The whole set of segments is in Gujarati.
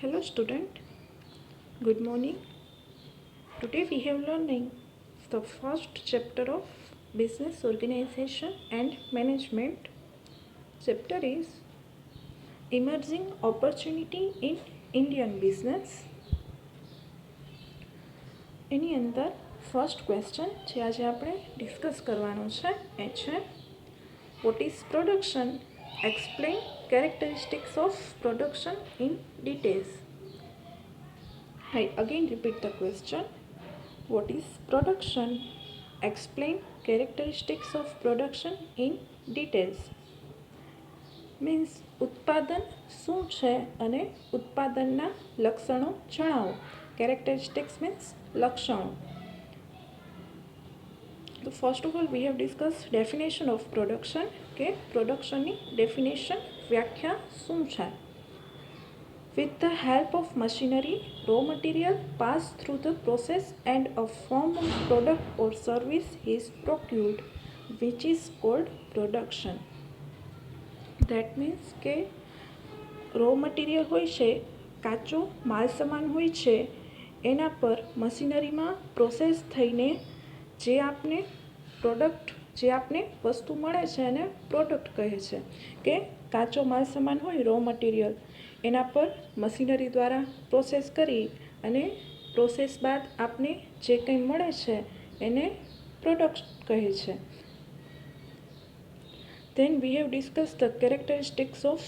Hello student, good morning. Today we have learning the first chapter of business organization and management. Chapter is emerging opportunity in Indian business. એની અંદર ફર્સ્ટ ક્વેશ્ચન જે આજે આપણે ડિસ્કસ કરવાનો છે એ છે what is production explain characteristics of production in details. I again repeat the question. What is production? Explain characteristics of production in details. Means ઉત્પાદન શું છે અને ઉત્પાદનના લક્ષણો જણાવો કેરેક્ટરિસ્ટિક્સ મીન્સ લક્ષણો તો first of all we have discuss definition of production કે પ્રોડક્શનની ડેફિનેશન વ્યાખ્યા શું છે? With the help of machinery raw material pass through the process and a form of product or service is procured which is called production that means કે રો મટીરિયલ હોય છે, કાચો માલ સામાન હોય છે, એના પર મશીનરીમાં પ્રોસેસ થઈને જે આપને પ્રોડક્ટ જે આપને વસ્તુ મળે છે એને પ્રોડક્ટ કહે છે. કે કાચો માલ સામાન હોય રો મટીરિયલ એના પર મશીનરી દ્વારા પ્રોસેસ કરી અને પ્રોસેસ બાદ આપને જે કંઈ મળે છે એને પ્રોડક્ટ કહે છે then we have discussed the characteristics of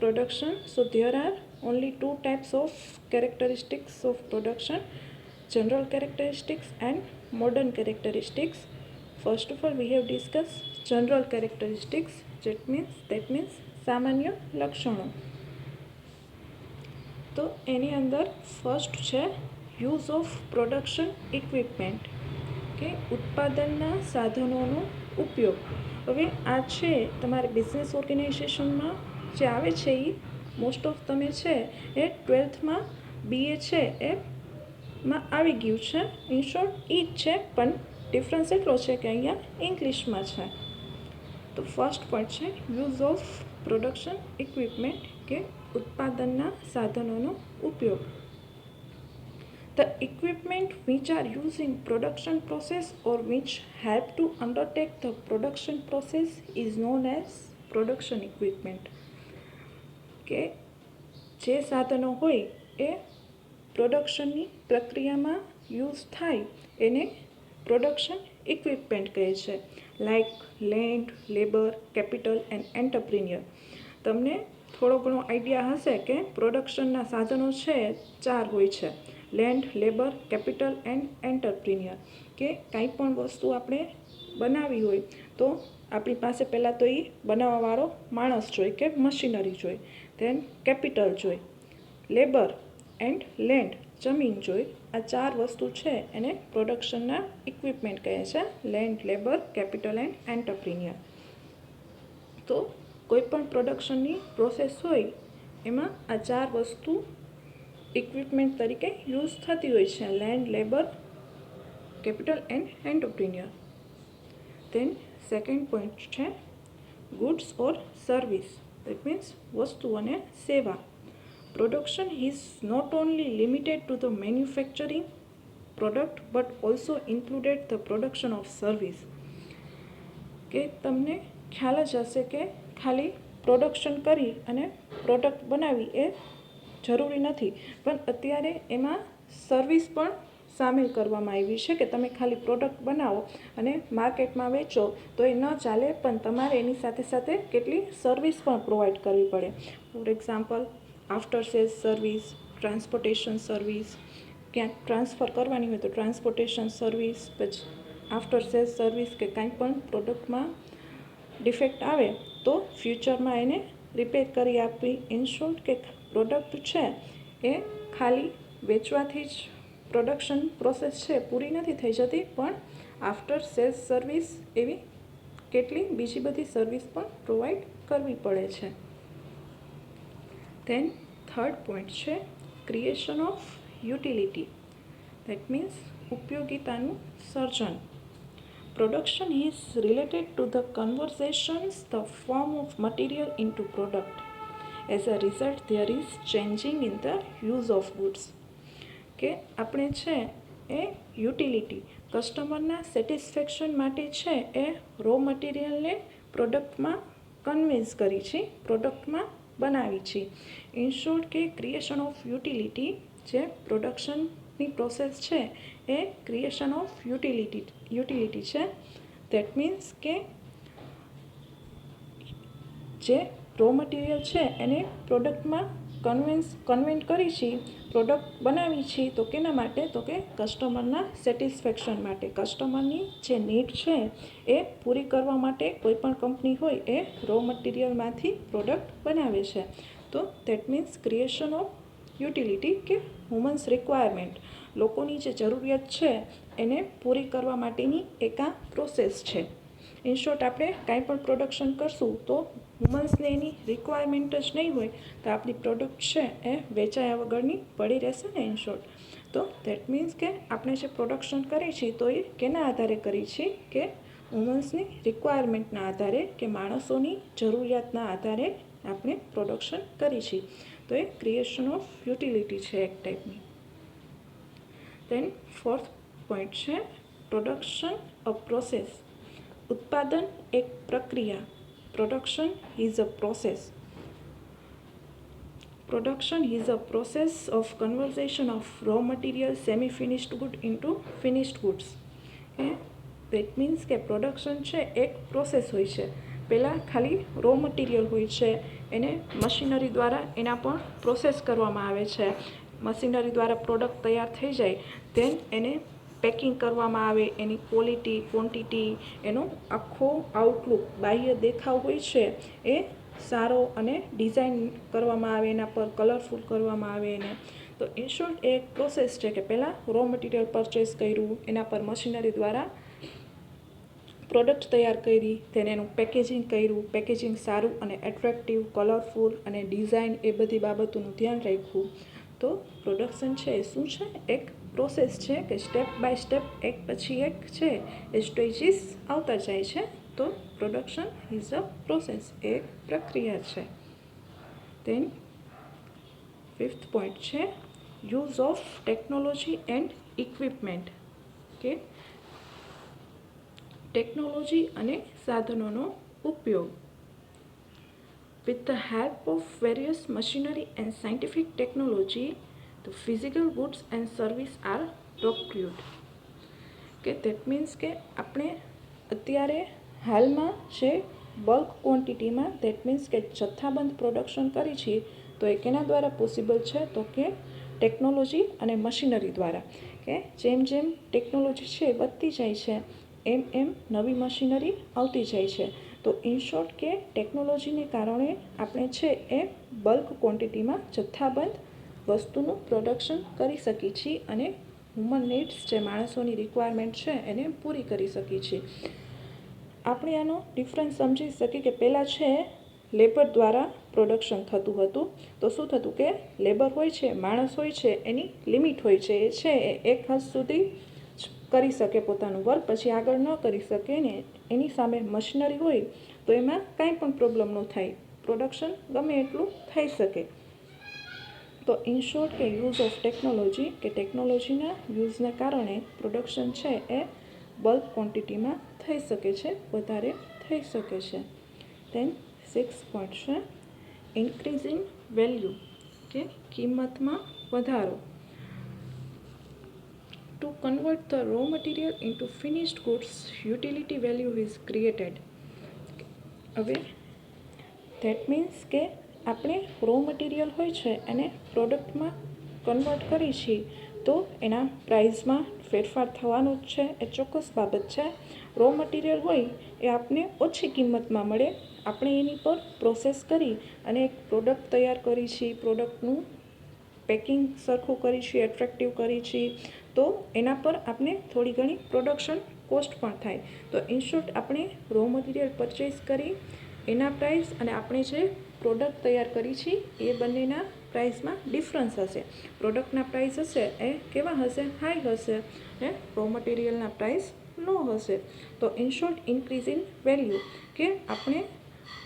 production so there are only two types of characteristics of production general characteristics and modern characteristics first of all we have discussed general characteristics that means that means સામાન્ય લક્ષણો. તો એની અંદર ફર્સ્ટ છે યુઝ ઓફ પ્રોડક્શન ઇક્વિપમેન્ટ કે ઉત્પાદનના સાધનોનો ઉપયોગ. હવે આ છે તમારે બિઝનેસ ઓર્ગેનાઇઝેશનમાં જે આવે છે એ મોસ્ટ ઓફ તમે છે એ ટ્વેલ્થમાં બીએ છે એ માં આવી ગયું છે. ઇન શોર્ટ એ જ છે, પણ ડિફરન્સ એટલો છે કે અહીંયા ઇંગ્લિશમાં છે. તો ફર્સ્ટ પોઈન્ટ છે યુઝ ઓફ પ્રોડક્શન ઇક્વિપમેન્ટ કે ઉત્પાદનના સાધનોનો ઉપયોગ The equipment which are used in production process or which help to undertake the production process is known as production equipment. કે જે સાધનો હોય એ પ્રોડક્શનની પ્રક્રિયામાં યુઝ થાય એને પ્રોડક્શન ઇક્વિપમેન્ટ કહે છે like land, labour, capital and entrepreneur. તમને થોડો ઘણો આઈડિયા હશે કે પ્રોડક્શનના સાધનો છે, ચાર હોય છે. Land, labour, capital and entrepreneur. કે કાંઈ પણ વસ્તુ આપણે બનાવી હોય, તો આપણી પાસે પહેલાં તો એ બનાવવાવાળો માણસ જોઈએ કે મશીનરી જોઈએ ધેન કેપિટલ જોઈએ લેબર એન્ડ લેન્ડ જમીન જોઈ આ ચાર વસ્તુ છે એને પ્રોડક્શનના ઇક્વિપમેન્ટ કહે છે land labour capital and entrepreneur તો કોઈ પણ પ્રોડક્શનની પ્રોસેસ હોય, એમાં આ ચાર વસ્તુ ઇક્વિપમેન્ટ તરીકે યુઝ થતી હોય છે land labour capital and entrepreneur then second point છે goods or service it means વસ્તુ અને સેવા. Production is not only limited to the manufacturing product but also included the production of service કે તમને ખ્યાલ જ હશે કે ખાલી પ્રોડક્શન કરી અને પ્રોડક્ટ બનાવી એ જરૂરી નથી. પણ અત્યારે એમાં સર્વિસ પણ સામેલ કરવામાં આવી છે કે તમે ખાલી પ્રોડક્ટ બનાવો અને માર્કેટમાં વેચો તો એ ન ચાલે, પણ તમારે એની સાથે સાથે કેટલી સર્વિસ પણ પ્રોવાઈડ કરવી પડે. For example after sales service transportation service ક્યાંક ટ્રાન્સફર કરવાની હોય તો ટ્રાન્સપોર્ટેશન સર્વિસ પછી આફ્ટર સેલ્સ સર્વિસ કે કાંઈ પણ પ્રોડક્ટમાં ડિફેક્ટ આવે તો ફ્યુચરમાં એને રિપેર કરી આપવી. ઇન કે પ્રોડક્ટ છે એ ખાલી વેચવાથી જ પ્રોડક્શન પ્રોસેસ છે, પૂરી નથી થઈ જતી, પણ આફ્ટર સેલ્સ સર્વિસ એવી કેટલી બીજી બધી સર્વિસ પણ પ્રોવાઈડ કરવી પડે છે. દેન થર્ડ પોઈન્ટ છે creation of utility that means ઉપયોગિતાનું surgeon production is related to the conversations the form of material in to product as a result there is changing in the use of goods કે આપણે છે એ યુટિલિટી કસ્ટમરના સેટિસ્ફેક્શન માટે છે એ રો મટીરિયલને પ્રોડક્ટમાં કન્વિન્સ કરી છે પ્રોડક્ટમાં બનાવી છે. ઇન શોર્ટ કે ક્રિએશન ઓફ યુટિલિટી જે પ્રોડક્શનની પ્રોસેસ છે, એ ક્રિએશન ઓફ યુટિલિટી યુટિલિટી છે. દેટ મીન્સ કે જે રો મટીરિયલ છે, એને પ્રોડક્ટમાં કન્વેન્સ કન્વેન્ટ કરી છે પ્રોડક્ટ બનાવી છે, તો કેના માટે? તો કે કસ્ટમરના સેટિસ્ફેક્શન માટે. કસ્ટમરની જે નીડ છે એ પૂરી કરવા માટે કોઈ પણ કંપની હોય એ રો મટીરિયલમાંથી પ્રોડક્ટ બનાવે છે. તો that means creation of utility કે હ્યુમન્સ રિક્વાયરમેન્ટ લોકોની જે જરૂરિયાત છે, એને પૂરી કરવા માટેની એક પ્રોસેસ છે. ઇન શોર્ટ આપણે કાંઈ પણ પ્રોડક્શન કરશું તો વુમન્સને એની રિક્વાયરમેન્ટ જ નહીં હોય, તો આપણી પ્રોડક્ટ છે એ વેચાયા વગરની પડી રહેશે ને ઇન શોર્ટ તો દેટ મીન્સ કે આપણે જે પ્રોડક્શન કરી છીએ તો એ કેના આધારે કરી છીએ કે વુમન્સની રિક્વાયરમેન્ટના આધારે કે માણસોની જરૂરિયાતના આધારે આપણે પ્રોડક્શન કરી છીએ તો એ ક્રિએશન ઓફ યુટિલિટી છે એક ટાઈપની દેન ફોર્થ પોઈન્ટ છે પ્રોડક્શન અ પ્રોસેસ ઉત્પાદન એક પ્રક્રિયા. Production is a process production is a process of conversation of raw material semi finished good into finished goods A that means કે પ્રોડક્શન છે એક પ્રોસેસ હોય છે. પહેલાં ખાલી રો મટીરિયલ હોય છે. એને મશીનરી દ્વારા એના પણ પ્રોસેસ કરવામાં આવે છે. મશીનરી દ્વારા પ્રોડક્ટ તૈયાર થઈ જાય. ધેન એને પેકિંગ કરવામાં આવે, એની ક્વોલિટી ક્વોન્ટિટી એનો આખો આઉટલુક બાહ્ય દેખાવ હોય છે, એ સારો અને ડિઝાઇન કરવામાં આવે, એના પર કલરફુલ કરવામાં આવે એને. તો ઇન શોર્ટ એ એક પ્રોસેસ છે કે પહેલાં રો મટીરિયલ પરચેસ કર્યું, એના પર મશીનરી દ્વારા પ્રોડક્ટ તૈયાર કરી તેને એનું પેકેજિંગ કર્યું પેકેજિંગ સારું અને એટ્રેક્ટિવ કલરફુલ અને ડિઝાઇન એ બધી બાબતોનું ધ્યાન રાખ્યું. તો પ્રોડક્શન છે એ શું છે? એક પ્રોસેસ છે કે સ્ટેપ બાય સ્ટેપ એક પછી એક છે એ સ્ટેજીસ આવતા જાય છે તો પ્રોડક્શન ઇઝ અ પ્રોસેસ એ પ્રક્રિયા છે. દેન ફિફ્થ પોઈન્ટ છે use of technology and equipment કે ટેકનોલોજી અને સાધનોનો ઉપયોગ. With the help of various machinery and scientific technology, the physical goods and service are procured કે દેટ મીન્સ કે આપણે અત્યારે હાલમાં જે બલ્ક ક્વોન્ટિટીમાં દેટ મીન્સ કે જથ્થાબંધ પ્રોડક્શન કરી છીએ, તો એ કેના દ્વારા પોસિબલ છે? તો કે ટેકનોલોજી અને મશીનરી દ્વારા. કે જેમ જેમ ટેકનોલોજી છે વધતી જાય છે, એમ એમ નવી મશીનરી આવતી જાય છે. તો ઇન શોર્ટ કે ટેકનોલોજીને કારણે આપણે છે એ બલ્ક ક્વોન્ટિટીમાં જથ્થાબંધ વસ્તુનું પ્રોડક્શન કરી શકીએ છીએ અને હ્યુમન નીડ્સ જે માણસોની રિક્વાયરમેન્ટ છે એને પૂરી કરી શકીએ છીએ. આપણે આનો ડિફરન્સ સમજી શકીએ કે પહેલાં છે લેબર દ્વારા પ્રોડક્શન થતું હતું. તો શું થતું કે લેબર હોય છે, માણસ હોય છે, એની લિમિટ હોય છે, એ છે, એ એક હદ સુધી જ કરી શકે પોતાનું વર્ક પછી આગળ ન કરી શકે ને એની સામે મશીનરી હોય તો એમાં કાંઈ પણ પ્રોબ્લેમ ન થાય. પ્રોડક્શન ગમે એટલું થઈ શકે. તો ઇન શોર્ટ કે યુઝ ઓફ ટેકનોલોજી કે ટેકનોલોજીના યુઝને કારણે પ્રોડક્શન છે એ બલ્ક ક્વોન્ટિટીમાં થઈ શકે છે વધારે થઈ શકે છે તેમ સિક્સ પોઈન્ટ છે ઇન્ક્રીઝિંગ વેલ્યુ કે કિંમતમાં વધારો To convert the raw material into finished goods, utility value is created. હવે ધેટ મીન્સ કે આપણે રો મટીરિયલ હોય છે એને પ્રોડક્ટમાં કન્વર્ટ કરી છીએ, તો એના પ્રાઇઝમાં ફેરફાર થવાનો જ છે. એ ચોક્કસ બાબત છે. રો મટીરિયલ હોય એ આપને ઓછી કિંમતમાં મળે. આપણે એની પર પ્રોસેસ કરી અને એક પ્રોડક્ટ તૈયાર કરી છીએ પ્રોડક્ટનું પેકિંગ સરખું કરી છીએ એટ્રેક્ટિવ કરી છીએ, તો એના પર આપણે થોડી ઘણી પ્રોડક્શન કોસ્ટ પણ થાય. તો ઇન આપણે રો મટીરિયલ પરચેસ કરી, એના પ્રાઇસ અને આપણે જે પ્રોડક્ટ તૈયાર કરી છીએ એ બંનેના પ્રાઇસમાં ડિફરન્સ હશે. પ્રોડક્ટના પ્રાઇસ હશે, એ કેવા હશે? હાઈ હશે. ને રો મટીરિયલના પ્રાઇસ લો હશે. તો in short increase in value કે આપણે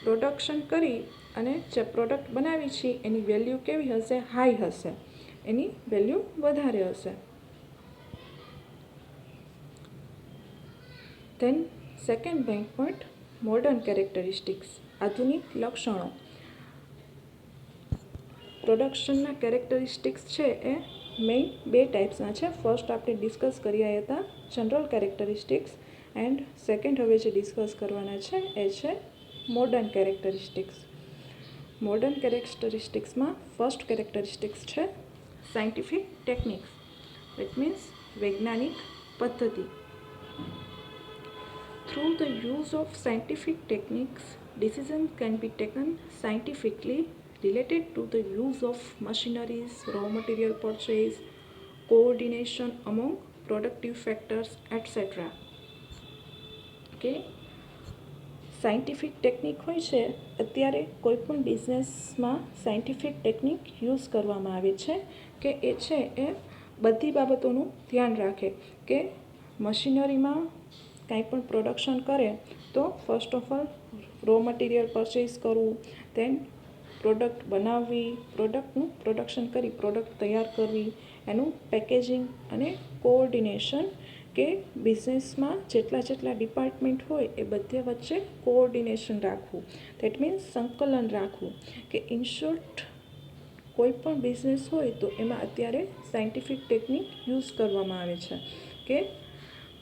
પ્રોડક્શન કરી અને જે પ્રોડક્ટ બનાવી છે, એની વેલ્યુ કેવી હશે? હાઈ હશે. એની વેલ્યુ વધારે હશે. Then second main point modern characteristics આધુનિક લક્ષણો. પ્રોડક્શનના કેરેક્ટરિસ્ટિક્સ છે એ મેઇન બે ટાઈપ્સના છે. ફર્સ્ટ આપણે ડિસ્કસ કર્યા હતા જનરલ કેરેક્ટરિસ્ટિક્સ એન્ડ સેકન્ડ હવે જે ડિસ્કસ કરવાના છે એ છે મોડર્ન કેરેક્ટરિસ્ટિક્સ મોડર્ન કેરેક્ટરિસ્ટિક્સમાં ફર્સ્ટ કેરેક્ટરિસ્ટિક્સ છે સાયન્ટિફિક ટેકનિક્સ ઇટ મીન્સ વૈજ્ઞાનિક પદ્ધતિ. Through the use of scientific techniques decision can be taken scientifically related to the use of machineries raw material purchase coordination among productive factors etcetera કે સાયન્ટિફિક ટેકનિક હોય છે, અત્યારે કોઈપણ બિઝનેસમાં સાયન્ટિફિક ટેકનિક યુઝ કરવામાં આવે છે કે એ છે એ બધી બાબતોનું ધ્યાન રાખે. કે મશીનરીમાં કાંઈ પણ પ્રોડક્શન કરે, તો first of all raw material purchase કરવું દેન પ્રોડક્ટ બનાવવી પ્રોડક્ટનું પ્રોડક્શન કરી, પ્રોડક્ટ તૈયાર કરવી, એનું પેકેજિંગ અને કોઓર્ડિનેશન કે બિઝનેસમાં જેટલા જેટલા ડિપાર્ટમેન્ટ હોય એ બધે વચ્ચે કોઓર્ડિનેશન રાખવું. દેટ મીન્સ સંકલન રાખવું. કે ઇન શોર્ટ કોઈ પણ બિઝનેસ હોય તો એમાં અત્યારે સાયન્ટિફિક ટેકનિક યુઝ કરવામાં આવે છે. કે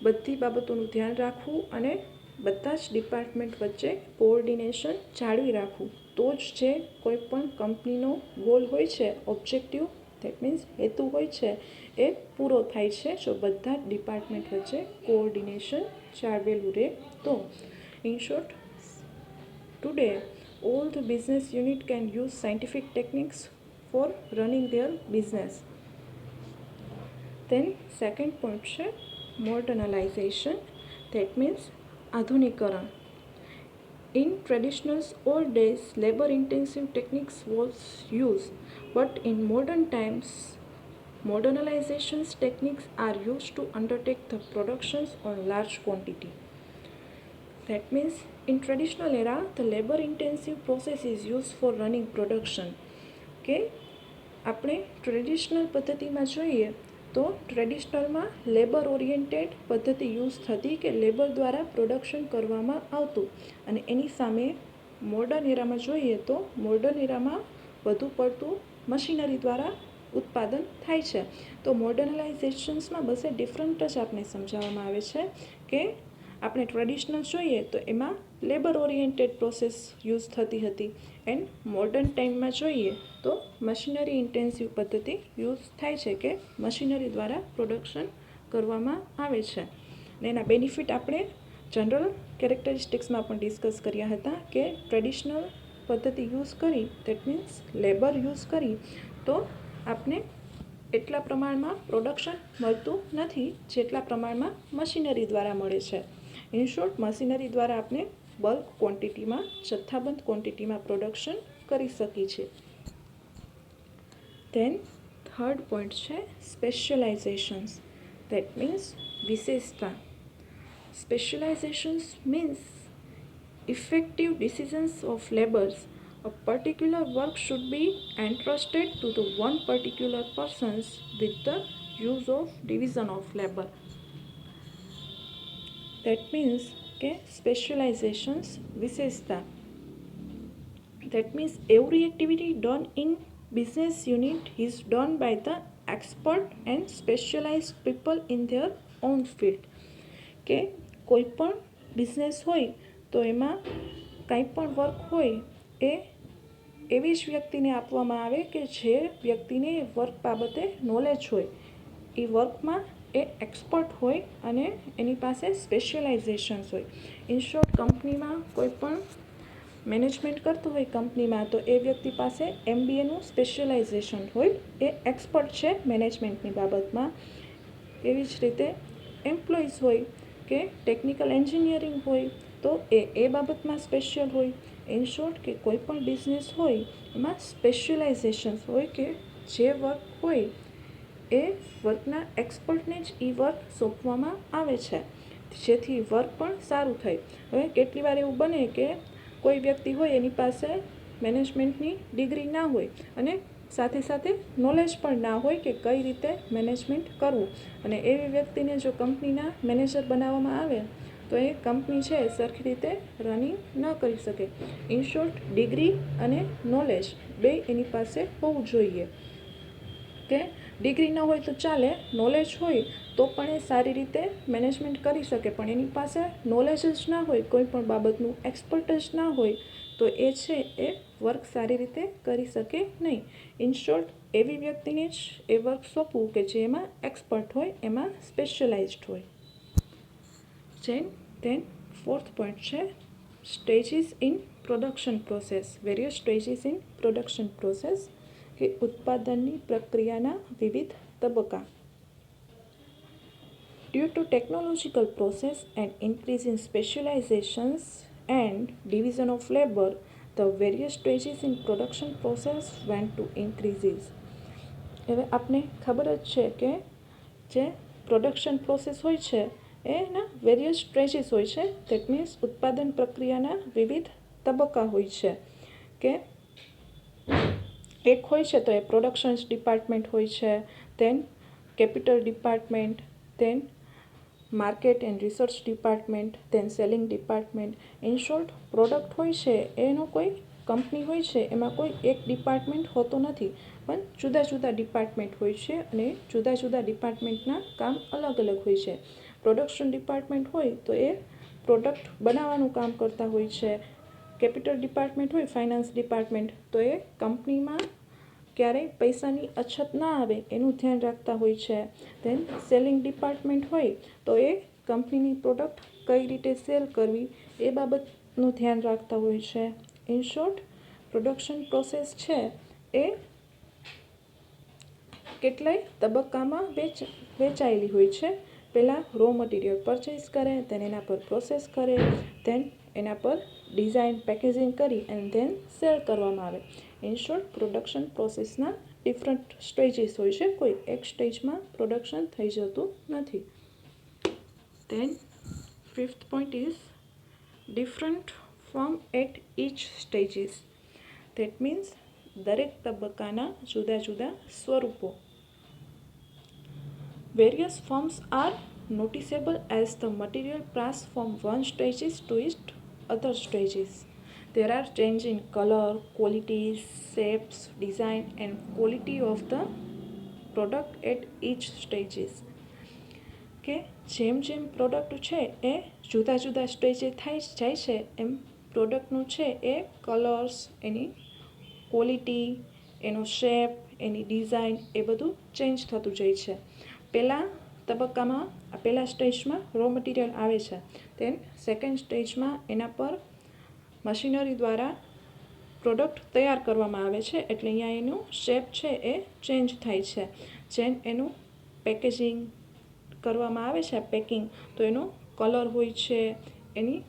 બધી બાબતોનું ધ્યાન રાખવું અને બધા જ ડિપાર્ટમેન્ટ વચ્ચે કોઓર્ડિનેશન જાળવી રાખવું. તો જ જે કોઈ પણ કંપનીનો ગોલ હોય છે ઓબ્જેક્ટિવ દેટ મીન્સ હેતુ હોય છે, એ પૂરો થાય છે. જો બધા જ ડિપાર્ટમેન્ટ વચ્ચે કોઓર્ડિનેશન જાળવેલું રહે. તો in short today all the business unit can use scientific techniques for running their business then second point છે મોડર્નલાઇઝેશન દેટ મીન્સ આધુનિકરણ. In traditional old days, labor intensive techniques was used, but in modern times, modernizations techniques are used to undertake the productions on large quantity. That means in traditional era, the labor intensive process is used for running production. કે આપણે ટ્રેડિશનલ પદ્ધતિમાં જોઈએ તો ટ્રેડિશનલમાં લેબર ઓરિએન્ટેડ પદ્ધતિ યુઝ થતી કે લેબર દ્વારા પ્રોડક્શન કરવામાં આવતું. અને એની સામે મોડર્ન એરામાં જોઈએ તો મોડર્ન એરામાં વધુ પડતું મશીનરી દ્વારા ઉત્પાદન થાય છે. તો મોડર્નલાઇઝેશન્સમાં બસે ડિફરન્ટ જ આપને સમજાવવામાં આવે છે કે આપણે ટ્રેડિશનલ જોઈએ તો એમાં લેબર ઓરિએન્ટેડ પ્રોસેસ યુઝ થતી હતી. એન્ડ મોડર્ન ટાઈમમાં જોઈએ તો મશીનરી ઇન્ટેન્સિવ પદ્ધતિ યુઝ થાય છે કે મશીનરી દ્વારા પ્રોડક્શન કરવામાં આવે છે. ને એના બેનિફિટ આપણે જનરલ કેરેક્ટરિસ્ટિક્સમાં પણ ડિસ્કસ કર્યા હતા કે ટ્રેડિશનલ પદ્ધતિ યુઝ કરી દેટ મીન્સ લેબર યુઝ કરી, તો આપણે એટલા પ્રમાણમાં પ્રોડક્શન મળતું નથી જેટલા પ્રમાણમાં મશીનરી દ્વારા મળે છે. ઇન શોર્ટ મશીનરી દ્વારા આપણે બલ્ક ક્વોન્ટિટીમાં જથ્થાબંધ ક્વોન્ટિટીમાં પ્રોડક્શન કરી શકીએ છીએ ધેન થર્ડ પોઈન્ટ છે સ્પેશિયલાઇઝેશન્સ દેટ મીન્સ વિશેષતા specialisations means effective decisions of labors a particular work should be entrusted to the one particular persons with the use of division of labor that means કે specializations વિશેષતા that means every activity done in business unit is done by the expert and specialized people in their own field કે કોઈ પણ બિઝનેસ હોય તો એમાં કાંઈ પણ વર્ક હોય એ એવી જ વ્યક્તિને આપવામાં આવે કે જે વ્યક્તિને એ વર્ક બાબતે નોલેજ હોય એ વર્કમાં એ એક્સપર્ટ હોય અને એની પાસે સ્પેશિયલાઇઝેશન્સ હોય. ઇન શોર્ટ કંપનીમાં કોઈ પણ મેનેજમેન્ટ કરતું હોય કંપનીમાં, તો એ વ્યક્તિ પાસે એમબીએનું સ્પેશિયલાઇઝેશન હોય. એ એક્સપર્ટ છે મેનેજમેન્ટની બાબતમાં. એવી જ રીતે એમ્પ્લોઈઝ હોય કે ટેકનિકલ એન્જિનિયરિંગ હોય, તો એ એ બાબતમાં સ્પેશિયલ હોય. ઇન શોર્ટ કે કોઈ પણ બિઝનેસ હોય, એમાં સ્પેશિયલાઇઝેશન્સ હોય કે જે વર્ક હોય એ વર્કના એક્સપર્ટને જ એ વર્ક સોંપવામાં આવે છે. જેથી વર્ક પણ સારું થાય. હવે કેટલી વાર એવું બને કે કોઈ વ્યક્તિ હોય એની પાસે મેનેજમેન્ટની ડિગ્રી ના હોય અને સાથે સાથે નોલેજ પણ ના હોય કે કઈ રીતે મેનેજમેન્ટ કરવું. અને એવી વ્યક્તિને જો કંપનીના મેનેજર બનાવવામાં આવે, તો એ કંપની છે સરખી રીતે રનિંગ ન કરી શકે. ઇન શોર્ટ, ડિગ્રી અને નોલેજ બે એની પાસે હોવું જોઈએ. કે ડિગ્રી ન હોય તો ચાલે નોલેજ હોય તો પણ એ સારી રીતે મેનેજમેન્ટ કરી શકે. પણ એની પાસે નોલેજ જ ના હોય, કોઈ પણ બાબતનું એક્સપર્ટ જ ના હોય, તો એ છે એ વર્ક સારી રીતે કરી શકે નહીં. ઇન શોર્ટ એવી વ્યક્તિને જ એ વર્ક સોંપવું કે જેમાં એક્સપર્ટ હોય, એમાં સ્પેશિયલાઇઝ્ડ હોય. જેન ધેન ફોર્થ પોઈન્ટ છે stages in production process various stages in production process કે ઉત્પાદનની પ્રક્રિયાના વિવિધ તબક્કા Due to technological process and increase in specializations and division of labor, the various stages in production process went to increases. હવે આપને ખબર જ છે કે જે પ્રોડક્શન પ્રોસેસ હોય છે એના વેરિયસ સ્ટેજીસ હોય છે દેટ મીન્સ ઉત્પાદન પ્રક્રિયાના વિવિધ તબક્કા હોય છે કે એક હોય છે, તો એ પ્રોડક્શન્સ ડિપાર્ટમેન્ટ હોય છે then capital department then market and research department then selling department in short product હોય છે, એનો કોઈ કંપની હોય છે, એમાં કોઈ એક ડિપાર્ટમેન્ટ હોતો નથી. પણ જુદા જુદા ડિપાર્ટમેન્ટ હોય છે અને જુદા જુદા ડિપાર્ટમેન્ટના કામ અલગ અલગ હોય છે. પ્રોડક્શન ડિપાર્ટમેન્ટ હોય તો એ પ્રોડક્ટ બનાવવાનું કામ કરતા હોય છે કેપિટલ ડિપાર્ટમેન્ટ હોય, ફાઇનાન્સ ડિપાર્ટમેન્ટ, તો એ કંપનીમાં ક્યારેય પૈસાની અછત ના આવે એનું ધ્યાન રાખતા હોય છે. ધેન સેલિંગ ડિપાર્ટમેન્ટ હોય, તો એ કંપનીની પ્રોડક્ટ કઈ રીતે સેલ કરવી એ બાબતનું ધ્યાન રાખતા હોય છે. ઇન શોર્ટ પ્રોડક્શન પ્રોસેસ છે એ કેટલાય તબક્કામાં વેચ, વેચાયેલી હોય છે. પહેલાં રો મટીરિયલ પરચેસ કરે દેન એના પર પ્રોસેસ કરે ધેન એના પર ડિઝાઇન પેકેજિંગ કરી એન્ડ ધેન સેલ કરવામાં આવે. ઇન શોર્ટ પ્રોડક્શન પ્રોસેસના ડિફરન્ટ સ્ટેજીસ હોય છે. કોઈ એક સ્ટેજમાં પ્રોડક્શન થઈ જતું નથી. Then fifth point is different form at each stages that means દરેક તબક્કાના જુદા જુદા સ્વરૂપો. Various forms are noticeable as the material પ્લાસ from one stages to its other stages. There are change in color, quality, shapes, design and quality of the product at each stages. કે જેમ જેમ પ્રોડક્ટ છે એ જુદા જુદા સ્ટેજે થાય જાય છે એમ પ્રોડક્ટનું છે એ કલર્સ એની ક્વોલિટી એનો શેપ એની ડિઝાઇન એ બધું ચેન્જ થતું જાય છે પહેલાં તબક્કામાં પહેલા સ્ટેજમાં રો મટીરિયલ આવે છે. તેમ સેકન્ડ સ્ટેજમાં એના પર મશીનરી દ્વારા પ્રોડક્ટ તૈયાર કરવામાં આવે છે. એટલે અહીંયા એનું શેપ છે એ ચેન્જ થાય છે. જેમ એનું પેકેજિંગ કરવામાં આવે છે પેકિંગ તો એનો કલર હોય છે, એની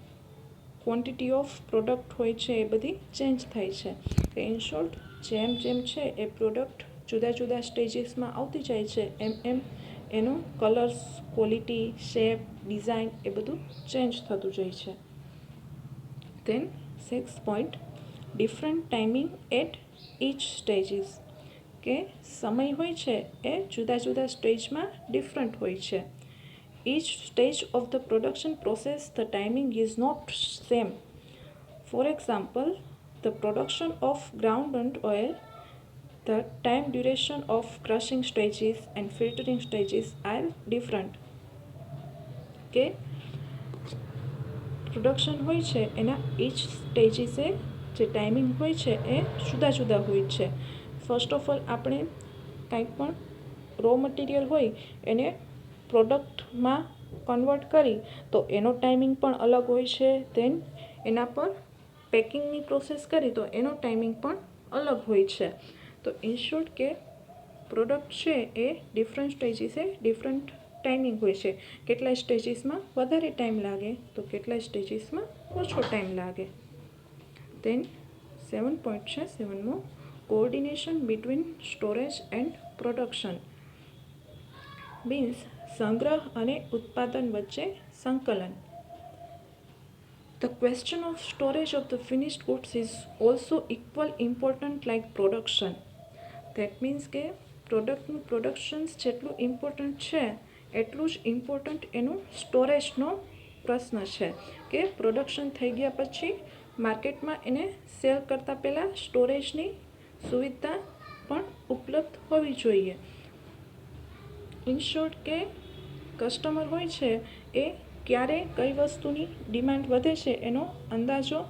ક્વોન્ટિટી ઓફ પ્રોડક્ટ હોય છે, એ બધી ચેન્જ થાય છે. ઇન શોર્ટ જેમ જેમ છે એ પ્રોડક્ટ જુદા જુદા સ્ટેજીસમાં આવતી જાય છે, એમ એમ એનો કલર્સ, ક્વોલિટી, શેપ, ડિઝાઇન એ બધું ચેન્જ થતું જાય છે. Then six point different timing at each stages કે સમય હોય છે એ જુદા જુદા સ્ટેજમાં ડિફરન્ટ હોય છે. Each stage of the production process the timing is not same for example the production of ground oil The time duration of crushing stages and filtering stages are different. કે પ્રોડક્શન હોય છે, એના ઇચ સ્ટેજીસે જે ટાઈમિંગ હોય છે, એ જુદા જુદા હોય છે. ફર્સ્ટ ઓફ ઓલ આપણે કાંઈ પણ રો મટીરિયલ હોય, એને પ્રોડક્ટમાં કન્વર્ટ કરી, તો એનો ટાઈમિંગ પણ અલગ હોય છે. ધેન એના પર પેકિંગની પ્રોસેસ કરી, તો એનો ટાઈમિંગ પણ અલગ હોય છે. તો ઇન કે પ્રોડક્ટ છે એ ડિફરન્ટ સ્ટેજીસે ડિફરન્ટ ટાઈમિંગ હોય છે. કેટલાય સ્ટેજીસમાં વધારે ટાઈમ લાગે તો કેટલાય સ્ટેજીસમાં ઓછો ટાઈમ લાગે. દેન સેવન પોઈન્ટ છે સેવનમાં coordination between storage and production means સંગ્રહ અને ઉત્પાદન વચ્ચે સંકલન. The question of storage of the finished goods is also equal important like production. That means કે પ્રોડક્ટનું પ્રોડક્શન્સ જેટલું ઇમ્પોર્ટન્ટ છે, એટલું જ ઇમ્પોર્ટન્ટ એનું સ્ટોરેજનો પ્રશ્ન છે. કે પ્રોડક્શન થઈ ગયા પછી માર્કેટમાં એને સેલ કરતાં પહેલાં સ્ટોરેજની સુવિધા પણ ઉપલબ્ધ હોવી જોઈએ. ઇન શોર્ટ કે કસ્ટમર હોય છે એ ક્યારે કઈ વસ્તુની ડિમાન્ડ વધે છે એનો અંદાજો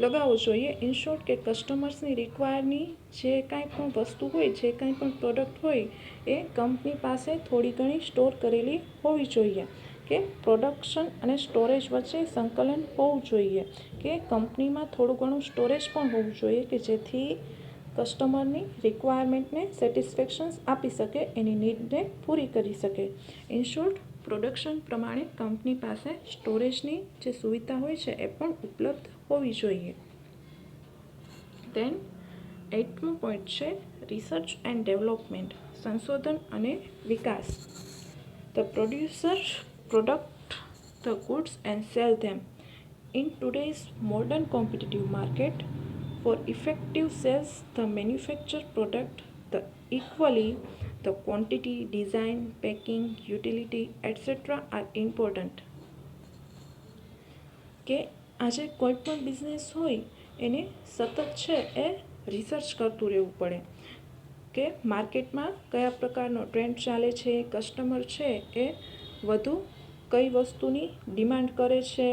લગાવવો જોઈએ. ઇન શોર્ટ કે કસ્ટમર્સની રિક્વાયરની જે કાંઈ પણ વસ્તુ હોય, જે કાંઈ પણ પ્રોડક્ટ હોય, એ કંપની પાસે થોડી ઘણી સ્ટોર કરેલી હોવી જોઈએ. કે પ્રોડક્શન અને સ્ટોરેજ વચ્ચે સંકલન હોવું જોઈએ. કે કંપનીમાં થોડું ઘણું સ્ટોરેજ પણ હોવું જોઈએ કે જેથી કસ્ટમરની રિક્વાયરમેન્ટને સેટિસ્ફેક્શન્સ આપી શકે, એની નીડને પૂરી કરી શકે. ઇન પ્રોડક્શન પ્રમાણે કંપની પાસે સ્ટોરેજની જે સુવિધા હોય છે, એ પણ ઉપલબ્ધ હોવી જોઈએ. દેન એઇટમો પોઈન્ટ છે રિસર્ચ એન્ડ ડેવલપમેન્ટ સંશોધન અને વિકાસ. The producer product the goods and sell them in today's modern competitive market for effective sales, the manufactured product the equally The quantity, design, packing, utility, etc. are important. કે આજે કોઈ પણ બિઝનેસ હોય એને સતત છે એ રિસર્ચ કરતું રહેવું પડે કે માર્કેટમાં કયા પ્રકારનો ટ્રેન્ડ ચાલે છે કસ્ટમર છે એ વધુ કઈ વસ્તુની ડિમાન્ડ કરે છે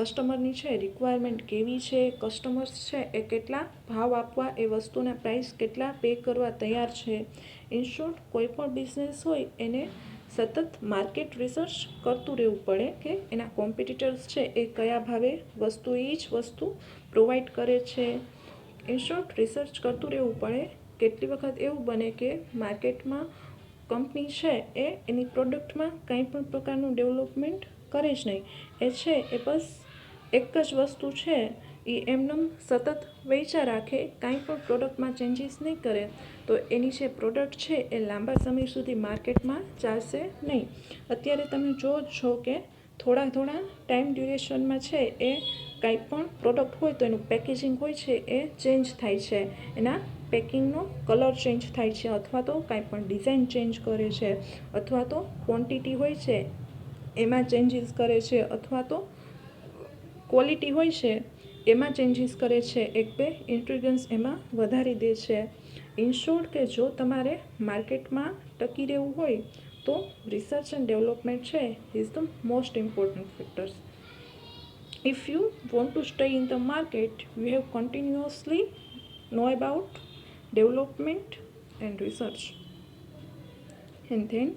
કસ્ટમરની છે રિક્વાયરમેન્ટ કેવી છે કસ્ટમર્સ છે એ કેટલા ભાવ આપવા, એ વસ્તુના પ્રાઇસ કેટલા પે કરવા તૈયાર છે. ઇન શોર્ટ કોઈ પણ બિઝનેસ હોય એને સતત માર્કેટ રિસર્ચ કરતું રહેવું પડે કે એના કોમ્પિટિટર્સ છે એ કયા ભાવે વસ્તુ, એ જ વસ્તુ પ્રોવાઈડ કરે છે. ઇન શોર્ટ રિસર્ચ કરતું રહેવું પડે. કેટલી વખત એવું બને કે માર્કેટમાં કંપની છે એ એની પ્રોડક્ટમાં કંઈ પણ પ્રકારનું ડેવલપમેન્ટ કરે જ નહીં. એ છે એ બસ એક જ વસ્તુ છે એ એમનેમ સતત વેચા રાખે, કાંઈ પણ પ્રોડક્ટમાં ચેન્જીસ નહીં કરે. તો એની જે પ્રોડક્ટ છે, એ લાંબા સમય સુધી માર્કેટમાં ચાલશે નહીં. અત્યારે તમે જુઓ છો કે થોડા થોડા ટાઈમ ડ્યુરેશનમાં છે, એ કાંઈ પણ પ્રોડક્ટ હોય તો એનું પેકેજિંગ હોય છે, એ ચેન્જ થાય છે. એના પેકિંગનો કલર ચેન્જ થાય છે, અથવા તો કાંઈ પણ ડિઝાઇન ચેન્જ કરે છે, અથવા તો ક્વોન્ટિટી હોય છે, એમાં ચેન્જીસ કરે છે, અથવા તો ક્વોલિટી હોય છે એમાં ચેન્જીસ કરે છે એક બે ઇન્ટ્રીગન્સ એમાં વધારી દે છે ઇન શોર્ટ કે જો તમારે માર્કેટમાં ટકી રહેવું હોય તો રિસર્ચ એન્ડ ડેવલપમેન્ટ છે is the most important factors if you want to stay in the market you have continuously know about development and research and then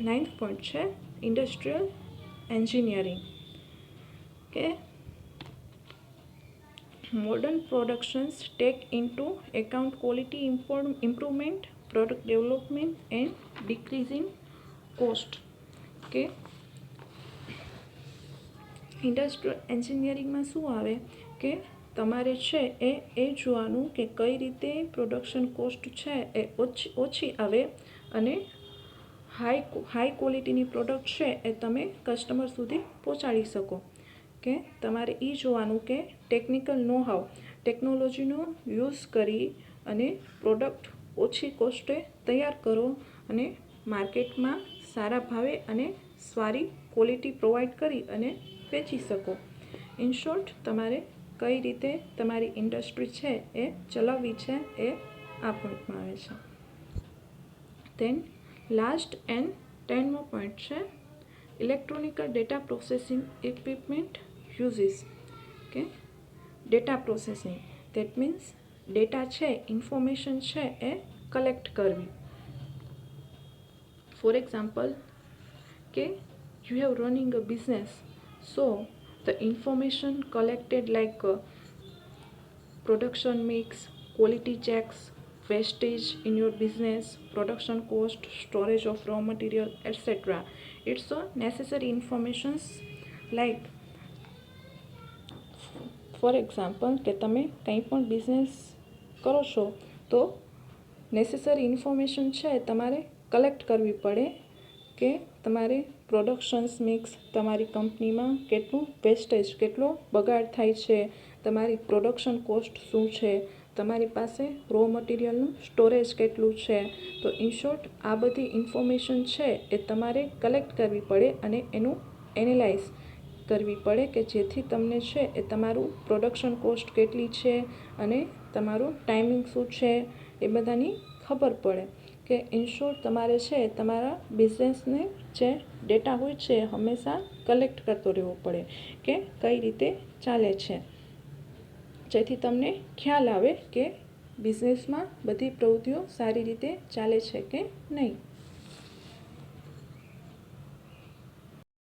ninth point છે industrial engineering modern productions take into account quality import- improvement product development and decreasing cost okay industrial એન્જિનિયરિંગમાં શું આવે કે તમારે છે એ એ જોવાનું કે કઈ રીતે પ્રોડક્શન કોસ્ટ છે એ ઓછી ઓછી આવે અને હાઈ હાઈ ક્વોલિટીની પ્રોડક્ટ છે એ તમે કસ્ટમર સુધી પહોંચાડી શકો કે તમારે એ જોવાનું કે ટેકનિકલ નો હાવ ટેકનોલોજીનો યુઝ કરી અને પ્રોડક્ટ ઓછી કોસ્ટે તૈયાર કરો અને માર્કેટમાં સારા ભાવે અને સારી ક્વોલિટી પ્રોવાઈડ કરી અને વેચી શકો. ઇન શોર્ટ તમારે કઈ રીતે તમારી ઇન્ડસ્ટ્રી છે એ ચલાવવી છે એ આ પોઈન્ટમાં આવે છે. દેન લાસ્ટ એન્ડ ટેનમો પોઈન્ટ છે electronical data processing equipment uses કે data processing that means data છે ઇન્ફોર્મેશન છે એ કલેક્ટ કરવી ફોર એક્ઝામ્પલ કે you have running a business So, the information collected like uh, production mix, quality checks, wastage in your business, production cost, storage of raw material, etc. It's a necessary informations like for example કે તમે કંઈ પણ બિઝનેસ કરો છો, તો નેસેસરી ઇન્ફોર્મેશન છે તમારે કલેક્ટ કરવી પડે કે તમારે પ્રોડક્શન્સ મિક્સ તમારી કંપનીમાં કેટલું વેસ્ટેજ કેટલો બગાડ થાય છે, તમારી પ્રોડક્શન કોસ્ટ શું છે, તમારી પાસે રો મટીરિયલનું સ્ટોરેજ કેટલું છે. તો ઇન શોર્ટ આ બધી ઇન્ફોર્મેશન છે એ તમારે કલેક્ટ કરવી પડે અને એનું એનેલાઇઝ કરવી પડે કે જેથી તમને છે એ તમારું પ્રોડક્શન કોસ્ટ કેટલી છે અને તમારું ટાઈમિંગ શું છે એ બધાની ખબર પડે. કે ઇન તમારે છે તમારા બિઝનેસને જે ડેટા હોય છે હંમેશા કલેક્ટ કરતો રહેવો પડે કે કઈ રીતે ચાલે છે. જેથી તમને ખ્યાલ આવે કે બિઝનેસમાં બધી પ્રવૃત્તિઓ સારી રીતે ચાલે છે કે નહીં.